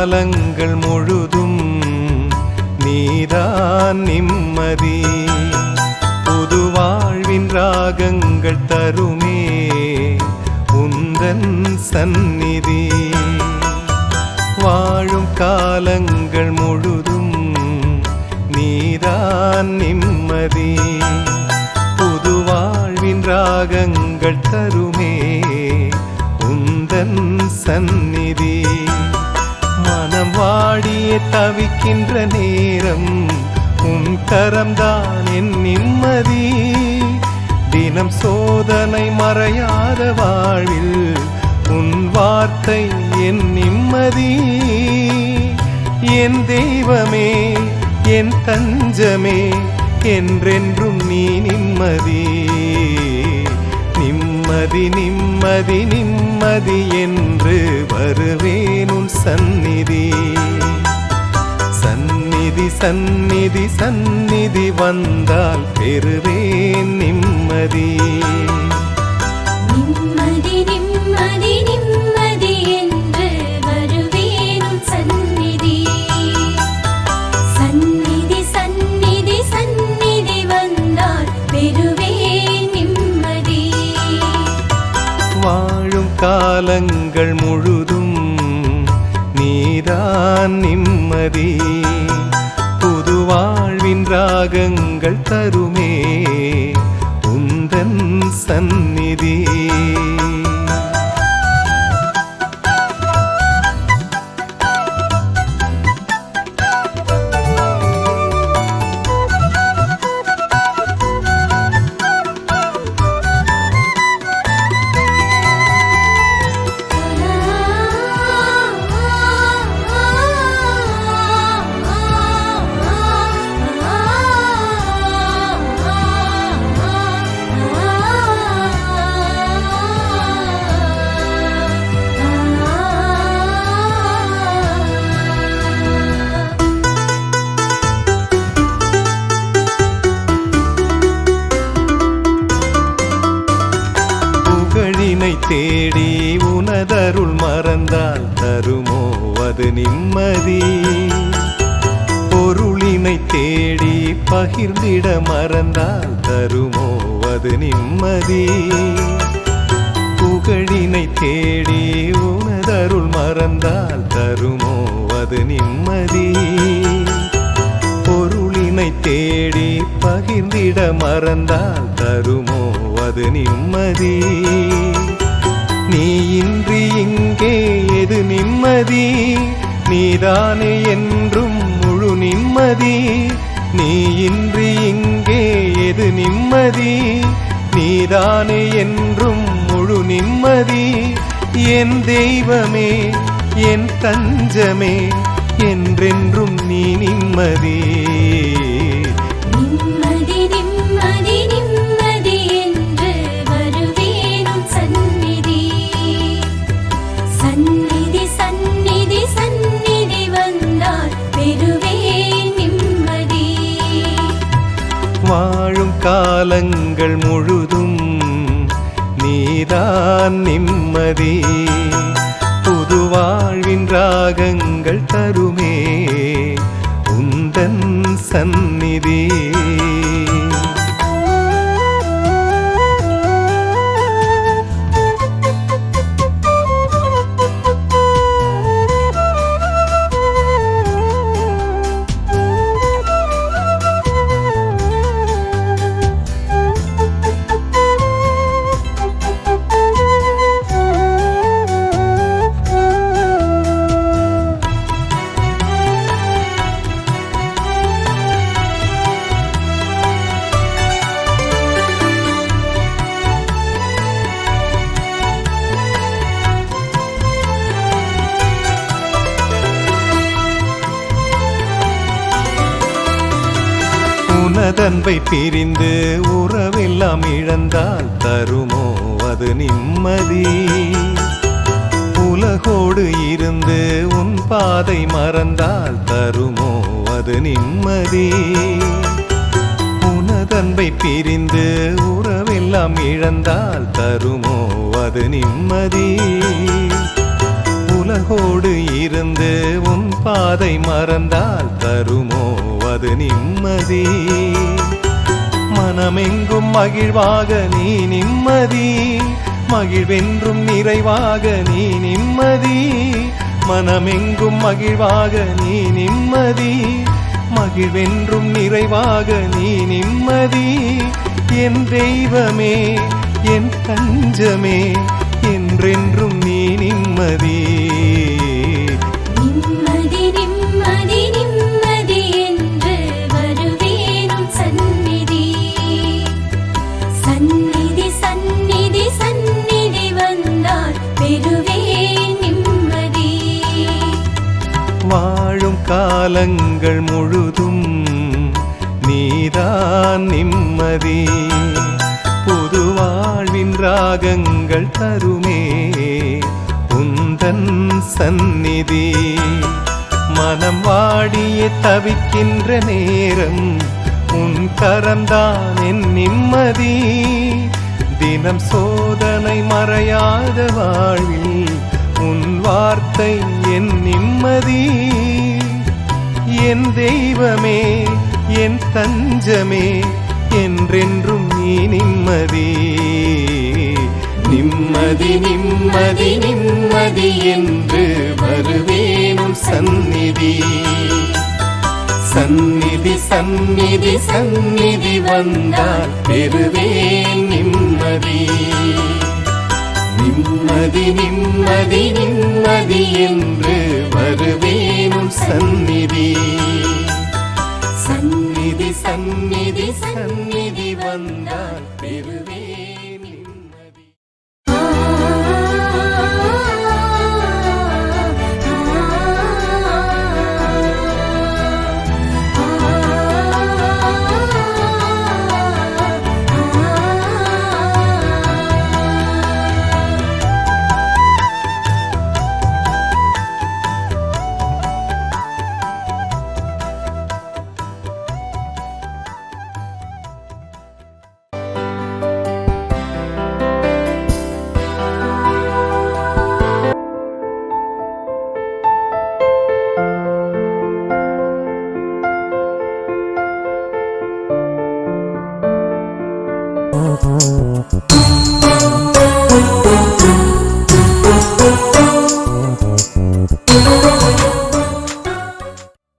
காலங்கள் முழுதும் நீதான் நிம்மதி. புது வாழ்வின் ராகங்கள் தருமே உந்தன் சந்நிதி. வாழும் காலங்கள் முழுதும் நீதான் நிம்மதி. புது வாழ்வின் ராகங்கள் தருமே உந்தன் சந்நிதி. வாடிய தவிக்கின்ற நேரம் உன் கரம்தான் என் நிம்மதி. தினம் சோதனை மறையாத வாழ்வில் உன் வார்த்தை என் நிம்மதி. என் தெய்வமே என் தஞ்சமே என்றென்றும் நீ நிம்மதி. நிம்மதி நிம்மதி நிம்மதி என்று வருவேன் உன் சந்நிதி. சந்நிதி சந்நிதி வந்தால் பெறுவேன் நிம்மதி. நிம்மதி நிம்மதி நிம்மதி என்று வருவேனும் சந்நிதி. சந்நிதி சந்நிதி சந்நிதி வந்தால் பெறுவேன் நிம்மதி. வாழும் காலங்கள் முழுதும் நீதான் நிம்மதி. வாழ்வின் ராகங்கள் தருமே உந்தன் சந்நிதி. தேடி உனதருள் மறந்தால் தருமோ அது நிம்மதி. பொருளினை தேடி பகிர்ந்திட மறந்தால் தருமோ அது நிம்மதி. புகழினை தேடி உனதருள் மறந்தால் தருமோ அது நிம்மதி. பொருளினை தேடி பகிர்ந்திட மறந்தால் தருமோ அது நிம்மதி. நீதானே என்றும் முழு நிம்மதி. நீ இன்றி இங்கே எது நிம்மதி? நீதானே என்றும் முழு நிம்மதி. என் தெய்வமே என் தஞ்சமே என்றென்றும் நீ நிம்மதி. சந்நிதி காலங்கள் முழுதும் நீதான் நிம்மதி. புது வாழ்வின் ராகங்கள் தருமே உந்தன் சந்நிதி. உனதன்பை பிரிந்து உறவெல்லாம் இழந்தால் தருமோ அது நிம்மதி. உலகோடு இருந்து உன் பாதை மறந்தால் தருமோ அது நிம்மதி. உனதன்பை பிரிந்து உறவெல்லாம் இழந்தால் தருமோ அது நிம்மதி. உலகோடு இருந்து உன் பாதை மறந்தால் தருமோ அது நிம்மதி. மனமெங்கும் மகிழ்வாக நீ நிம்மதி. மகிழ்வென்றும் நிறைவாக நீ நிம்மதி. மனமெங்கும் மகிழ்வாக நீ நிம்மதி. மகிழ்வென்றும் நிறைவாக நீ நிம்மதி. என் தெய்வமே என் தஞ்சமே என்றென்றும் நீ நிம்மதி நிம்மதி. காலங்கள் முழுதும் நீதான் நிம்மதி. புது வாழ்வின் ராகங்கள் தருமே உந்தன் சந்நிதி. மனம் வாடியே தவிக்கின்ற நேரம் உன் கரம்தான் என் நிம்மதி. தினம் சோதனை மறையாத வாழ்வில் உன் வார்த்தை என் நிம்மதி. என் தெய்வமே என் தஞ்சமே என்றென்றும் நீ நிம்மதி. நிம்மதி நிம்மதி நிம்மதி என்று வருவேனும் சந்நிதி. சந்நிதி சந்நிதி சந்நிதி வந்தால் பெறுவேன் நிம்மதி. நிம்மதி நிம்மதி நிம்மதி என்று வருவேனும் சந்நிதி. சந்நிதி சந்நிதி சந்நிதி வந்தால் பெறுவேன்.